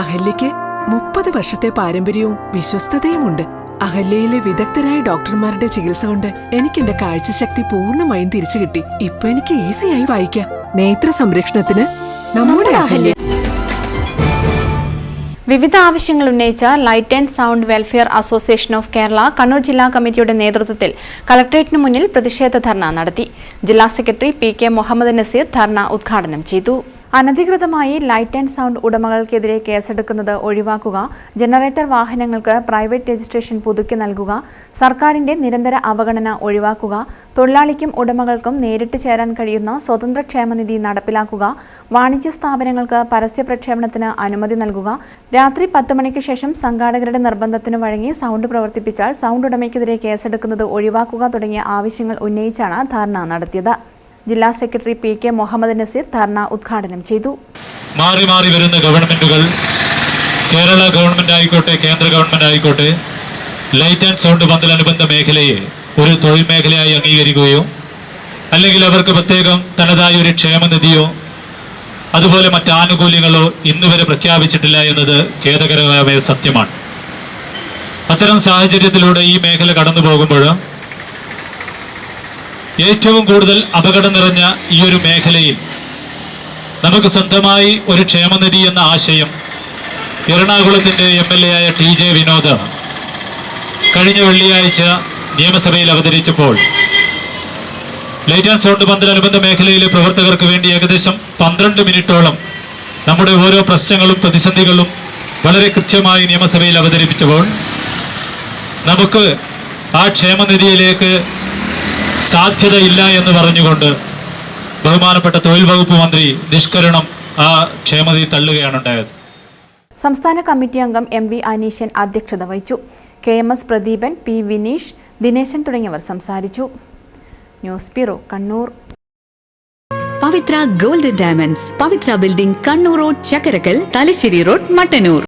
അഹല്യയ്ക്ക് മുപ്പത് വർഷത്തെ പാരമ്പര്യവും വിശ്വസ്തതയുമുണ്ട്. അഹല്യയിലെ വിദഗ്ധരായ ഡോക്ടർമാരുടെ ചികിത്സ കൊണ്ട് എനിക്ക് എന്റെ കാഴ്ചശക്തി പൂർണമായും തിരിച്ചു കിട്ടി. ഇപ്പൊ എനിക്ക് ഈസിയായി വായിക്കാം. നേത്ര സംരക്ഷണത്തിന് നമ്മുടെ അഹല്യ. വിവിധ ആവശ്യങ്ങൾ ഉന്നയിച്ച light and sound welfare association of Kerala Kannur ജില്ലാ കമ്മിറ്റിയുടെ നേതൃത്വത്തിൽ കളക്ടറേറ്റിന് മുന്നിൽ പ്രതിഷേധ ധർണ നടത്തി. ജില്ലാ secretary P K Muhammad Naseer ധർണ ഉദ്ഘാടനം ചെയ്തു. അനധികൃതമായി ലൈറ്റ് ആൻഡ് സൗണ്ട് ഉടമകൾക്കെതിരെ കേസെടുക്കുന്നത് ഒഴിവാക്കുക ജനറേറ്റർ വാഹനങ്ങൾക്ക് പ്രൈവറ്റ് രജിസ്ട്രേഷൻ പുതുക്കി നൽകുക സർക്കാരിന്റെ നിരന്തര അവഗണന ഒഴിവാക്കുക തൊഴിലാളിക്കും ഉടമകൾക്കും നേരിട്ട് ചേരാൻ കഴിയുന്ന സ്വതന്ത്ര ക്ഷേമനിധി നടപ്പിലാക്കുക വാണിജ്യ സ്ഥാപനങ്ങൾക്ക് പരസ്യ പ്രക്ഷേപണത്തിന് അനുമതി നൽകുക രാത്രി പത്ത് മണിക്ക് ശേഷം സംഘാടകരുടെ നിർബന്ധത്തിന് വഴങ്ങി സൗണ്ട് പ്രവർത്തിപ്പിച്ചാൽ സൗണ്ട് ഉടമയ്ക്കെതിരെ കേസെടുക്കുന്നത് ഒഴിവാക്കുക തുടങ്ങിയ ആവശ്യങ്ങൾ ഉന്നയിച്ചാണ് ധാരണ നടത്തിയത്. ജില്ലാ secretary P K Muhammad Naseer dharna ഉദ്ഘാടനം ചെയ്തു. മാറി മാറി വരുന്ന ഗവൺമെന്റുകൾ കേരള ഗവൺമെന്റ് ആയിക്കോട്ടെ കേന്ദ്ര ഗവൺമെന്റ് ആയിക്കോട്ടെ ലൈറ്റ് ആൻഡ് സൗണ്ട് പന്തലനുബന്ധ മേഖലയെ ഒരു തൊഴിൽ മേഖലയായി അംഗീകരിക്കുകയോ അല്ലെങ്കിൽ അവർക്ക് പ്രത്യേകം തനതായ ഒരു ക്ഷേമനിധിയോ അതുപോലെ മറ്റ് ആനുകൂല്യങ്ങളോ ഇന്നുവരെ പ്രഖ്യാപിച്ചിട്ടില്ല എന്നത് ഖേദകരമായ സത്യമാണ്. അത്തരം സാഹചര്യത്തിലൂടെ ഈ മേഖല കടന്നു പോകുമ്പോൾ ഏറ്റവും കൂടുതൽ അപകടം നിറഞ്ഞ ഈ ഒരു മേഖലയിൽ നമുക്ക് സ്വന്തമായി ഒരു ക്ഷേമനിധി എന്ന ആശയം എറണാകുളത്തിന്റെ എം എൽ എ ആയ ടി ജെ വിനോദ് കഴിഞ്ഞ വെള്ളിയാഴ്ച നിയമസഭയിൽ അവതരിച്ചപ്പോൾ ലൈറ്റ് ആൻഡ് സൗണ്ട് പന്തൽ അനുബന്ധ മേഖലയിലെ പ്രവർത്തകർക്ക് വേണ്ടി ഏകദേശം പന്ത്രണ്ട് മിനിറ്റോളം നമ്മുടെ ഓരോ പ്രശ്നങ്ങളും പ്രതിസന്ധികളും വളരെ കൃത്യമായി നിയമസഭയിൽ അവതരിപ്പിച്ചപ്പോൾ നമുക്ക് ആ ക്ഷേമനിധിയിലേക്ക് സാധ്യതയില്ല എന്ന് പറഞ്ഞുകൊണ്ട് ബഹുമാനപ്പെട്ട തൊഴിൽ വകുപ്പ് മന്ത്രി നിഷ്കരണം ആ ക്ഷേമതി തള്ളുകയാണ് ഉണ്ടായത്. സംസ്ഥാന കമ്മിറ്റി അംഗം എം വി അനീശൻ അധ്യക്ഷത വഹിച്ചു. K M S Pradeepan P Vineesh Dineshan തുടങ്ങിയവർ സംസാരിച്ചു. News bureau Kannur. Pavithra gold diamonds Pavithra building Kannur road Chakkarakkal Thalassery road Mattannur.